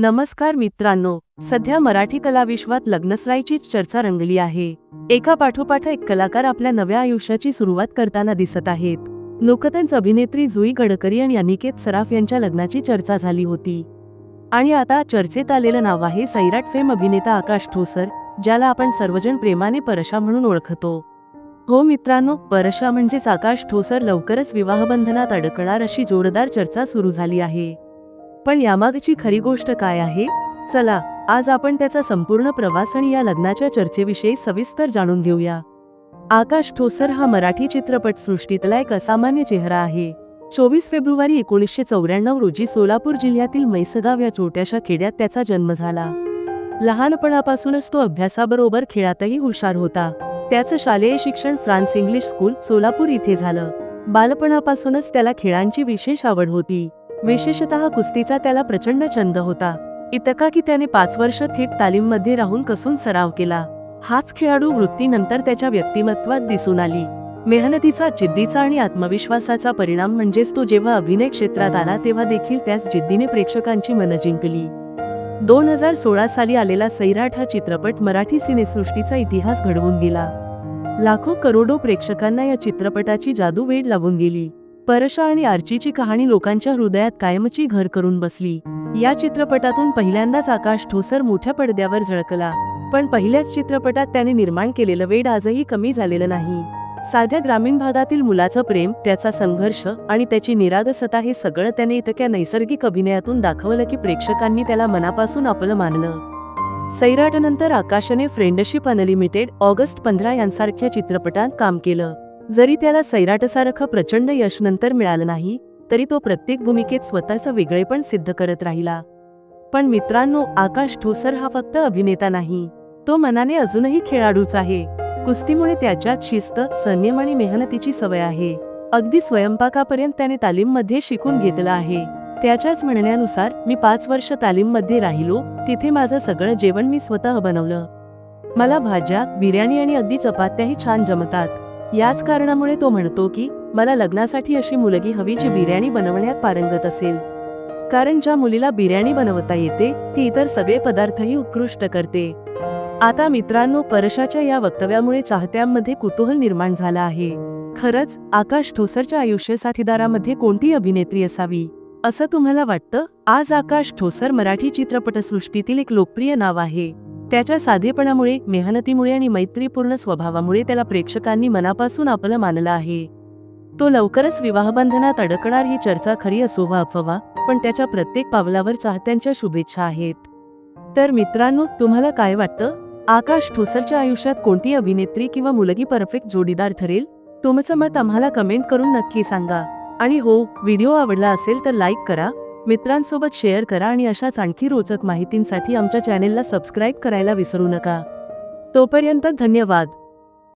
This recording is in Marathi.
नमस्कार मित्रांनो सध्या मराठी कलाविश्वात लग्नसराईचीच चर्चा रंगली आहे. एका पाठोपाठ एक कलाकार आपल्या नव्या आयुष्याची सुरुवात करताना दिसत आहेत. लोकतंच अभिनेत्री जुई गडकरी आणि अनिकेत सराफ यांच्या लग्नाची चर्चा झाली होती. आणि आता चर्चेत आलेलं नाव आहे सैराट फेम अभिनेता आकाश ठोसर ज्याला आपण सर्वजण प्रेमाने परशा म्हणून ओळखतो. हो मित्रांनो परशा म्हणजेच आकाश ठोसर लवकरच विवाहबंधनात अडकणार अशी जोरदार चर्चा सुरू झाली आहे. पण यामागची खरी गोष्ट काय आहे? चला आज आपण त्याचा संपूर्ण प्रवास आणि या लग्नाच्या चर्चेविषयी सविस्तर जाणून घेऊया. आकाश ठोसर हा मराठी चित्रपट सृष्टीतला एक असामान्य चेहरा आहे. चोवीस फेब्रुवारी एकोणीसशे चौऱ्याण्णव रोजी सोलापूर जिल्ह्यातील मैसगाव या छोट्याशा खेड्यात त्याचा जन्म झाला. लहानपणापासूनच तो अभ्यासाबरोबर खेळातही हुशार होता. त्याचं शालेय शिक्षण फ्रान्स इंग्लिश स्कूल सोलापूर इथे झालं. बालपणापासूनच त्याला खेळांची विशेष आवड होती. विशेषतः कुस्तीचा त्याला प्रचंड छंद होता. इतका की त्याने पाच वर्ष थेट तालीममध्ये राहून कसून सराव केला. हाच खेळाडू वृत्तीनंतर त्याच्या व्यक्तिमत्वात दिसून आली. मेहनतीचा जिद्दीचा आणि आत्मविश्वासाचा परिणाम म्हणजेच तो जेव्हा अभिनय क्षेत्रात आला तेव्हा देखील त्याच जिद्दीने प्रेक्षकांची मनं जिंकली. दोन हजार सोळा साली आलेला सैराट हा चित्रपट मराठी सिनेसृष्टीचा इतिहास घडवून गेला. लाखो करोडो प्रेक्षकांना या चित्रपटाची जादू वेड लावून गेली. परशा आणि आर्चीची कहाणी लोकांच्या हृदयात कायमची घर करून बसली. या चित्रपटातून पहिल्यांदाच आकाश ठोसर मोठ्या पडद्यावर झळकला. पण पहिल्याच चित्रपटात त्याने निर्माण केलेलं वेड आजही कमी झालेलं नाही. साध्या ग्रामीण भागातील मुलाचं प्रेम त्याचा संघर्ष आणि त्याची निरागसता हे सगळं त्याने इतक्या नैसर्गिक अभिनयातून दाखवलं की प्रेक्षकांनी त्याला मनापासून आपलं मानलं. सैराटनंतर आकाशने फ्रेंडशिप अनलिमिटेड ऑगस्ट पंधरा यांसारख्या चित्रपटात काम केलं. जरी त्याला सैराटसारखं प्रचंड यश नंतर मिळालं नाही तरी तो प्रत्येक भूमिकेत स्वतःचं वेगळेपण सिद्ध करत राहिला. पण मित्रांनो आकाश ठोसर हा फक्त अभिनेता नाही. तो मनाने अजूनही खेळाडूच आहे. कुस्तीमुळे त्याच्यात शिस्त संयम आणि मेहनतीची सवय आहे. अगदी स्वयंपाकापर्यंत त्याने तालीममध्ये शिकून घेतलं आहे. त्याच्याच म्हणण्यानुसार मी पाच वर्ष तालीममध्ये राहिलो तिथे माझं सगळं जेवण मी स्वतः बनवलं. मला भाज्या बिर्याणी आणि अगदी चपात्याही छान जमतात. याच कारणामुळे तो म्हणतो की मला लग्नासाठी अशी मुलगी हवी जी बिर्याणी बनवण्यात पारंगत असेल. कारण ज्या मुलीला बिर्याणी बनवता येते ती इतर सगळे पदार्थही उत्कृष्ट करते. आता मित्रांनो परशाच्या या वक्तव्यामुळे चाहत्यांमध्ये कुतूहल निर्माण झाला आहे. खरंच आकाश ठोसरच्या आयुष्य साथीदारामध्ये कोणती अभिनेत्री असावी? असं तुम्हाला वाटतं? आज आकाश ठोसर मराठी चित्रपटसृष्टीतील एक लोकप्रिय नाव आहे. त्याच्या साधेपणामुळे मेहनतीमुळे आणि मैत्रीपूर्ण स्वभावामुळे त्याला प्रेक्षकांनी मनापासून आपलं मानलं आहे. तो लवकरच विवाहबंधनात अडकणार ही चर्चा खरी असो वा अफवा पण त्याच्या प्रत्येक पावलावर चाहत्यांच्या शुभेच्छा आहेत. तर मित्रांनो तुम्हाला काय वाटतं? आकाश ठोसरच्या आयुष्यात कोणती अभिनेत्री किंवा मुलगी परफेक्ट जोडीदार ठरेल? तुमचं मत आम्हाला कमेंट करून नक्की सांगा. आणि हो व्हिडिओ आवडला असेल तर लाईक करा. मित्रांसोबत शेअर करा आणि अशाच आणखी रोचक माहितींसाठी आमच्या चॅनेलला सबस्क्राईब करायला विसरू नका. तोपर्यंत धन्यवाद.